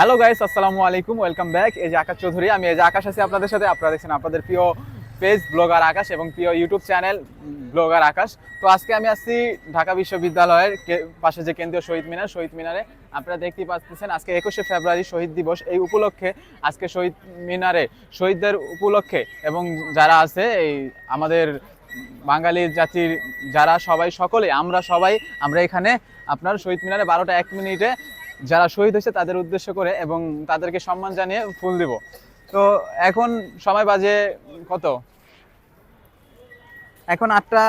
Hello guys আসসালামু আলাইকুম welcome back এই যে আকাশ চৌধুরী, আমি এই যে আকাশ আছি আপনাদের সাথে। আপনারা দেখছেন আপনাদের প্রিয় পেজ ব্লগার আকাশ এবং প্রিয় ইউটিউব চ্যানেল ব্লগার আকাশ। তো আজকে আমি আসছি ঢাকা বিশ্ববিদ্যালয়ের পাশে যে কেন্দ্রীয় শহীদ মিনার, শহীদ মিনারে। আপনারা দেখতেই পাচ্ছেন, আজকে একুশে ফেব্রুয়ারি শহীদ দিবস। এই উপলক্ষে আজকে শহীদ মিনারে শহীদদের উপলক্ষে এবং যারা আছে, এই আমাদের বাঙালি জাতির যারা সবাই, সকলে, আমরা সবাই, আমরা এখানে আপনার শহীদ মিনারে বারোটা এক মিনিটে যারা শহীদ হয়েছে তাদের উদ্দেশ্য করে এবং তাদেরকে সম্মান জানিয়ে ফুল দিব। তো এখন সময় বাজে কত? এখন আটটা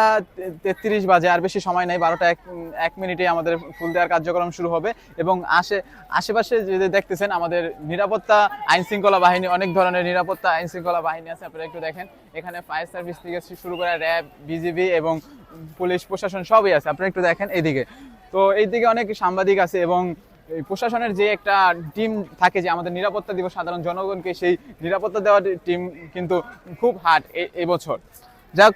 তেত্রিশ বাজে, আর বেশি সময় নেই, বারোটা এক এক মিনিটে আমাদের ফুল দেওয়ার কার্যক্রম শুরু হবে এবং আশে আশেপাশে যদি দেখতেছেন আমাদের নিরাপত্তা আইন শৃঙ্খলা বাহিনী, অনেক ধরনের নিরাপত্তা আইন শৃঙ্খলা বাহিনী আছে, আপনারা একটু দেখেন। এখানে ফায়ার সার্ভিস থেকে শুরু করে র্যাব, বিজিবি এবং পুলিশ, প্রশাসন সবই আছে, আপনারা একটু দেখেন এইদিকে তো এইদিকে অনেক সাংবাদিক আছে এবং এই প্রশাসনের যে একটা টিম থাকে যে আমাদের নিরাপত্তা দিব সাধারণ জনগণকে সেই নিরাপত্তা দেওয়ার টিম কিন্তু খুব হার্ড এই বছর। যাক,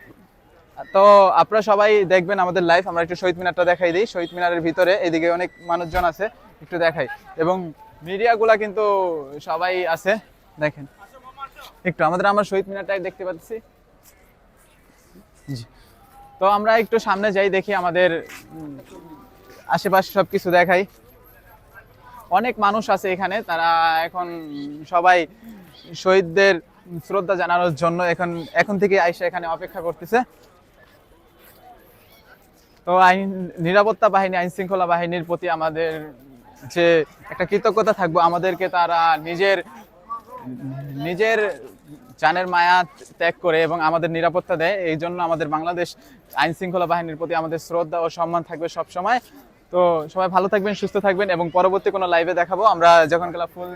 তো আপনারা সবাই দেখবেন আমাদের লাইভ আমরা একটু শহীদ মিনারটা দেখাই দিই। শহীদ মিনারের ভিতরে, এদিকে অনেক মানুষজন আছে, একটু দেখাই। এবং মিডিয়াগুলা কিন্তু সবাই আছে, দেখেন। একটু আমাদের, আমার শহীদ মিনারটা দেখতে পাচ্ছি। জি। তো আমরা একটু সামনে যাই, দেখি আমাদের আশেপাশে সব কিছু দেখাই। অনেক মানুষ আছে এখানে, তারা এখন সবাই শহীদদের শ্রদ্ধা জানানোর জন্য এখন এখন থেকে আইসা এখানে অপেক্ষা করতেছে। তো আইন, নিরাপত্তা বাহিনী, আইন শৃঙ্খলা বাহিনীর প্রতি আমাদের যে একটা কৃতজ্ঞতা থাকব, আমাদেরকে তারা নিজের নিজের জানের মায়া ত্যাগ করে এবং আমাদের নিরাপত্তা দেয়। এই জন্য আমাদের বাংলাদেশ আইন শৃঙ্খলা বাহিনীর প্রতি আমাদের শ্রদ্ধা ও সম্মান থাকবে সব সময় তো সবাই ভালো থাকবেন, সুস্থ থাকবেন এবং পরবর্তী কোনো লাইভে দেখাবো। আমরা যখন গেলা ফুল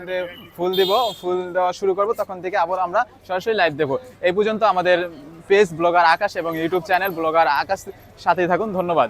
ফুল দিব, ফুল দেওয়া শুরু করব, তখন থেকে আবার আমরা সরাসরি লাইভ দেবো। এই পর্যন্ত আমাদের পেজ ব্লগার আকাশ এবং ইউটিউব চ্যানেল ব্লগার আকাশ সাথেই থাকুন, ধন্যবাদ।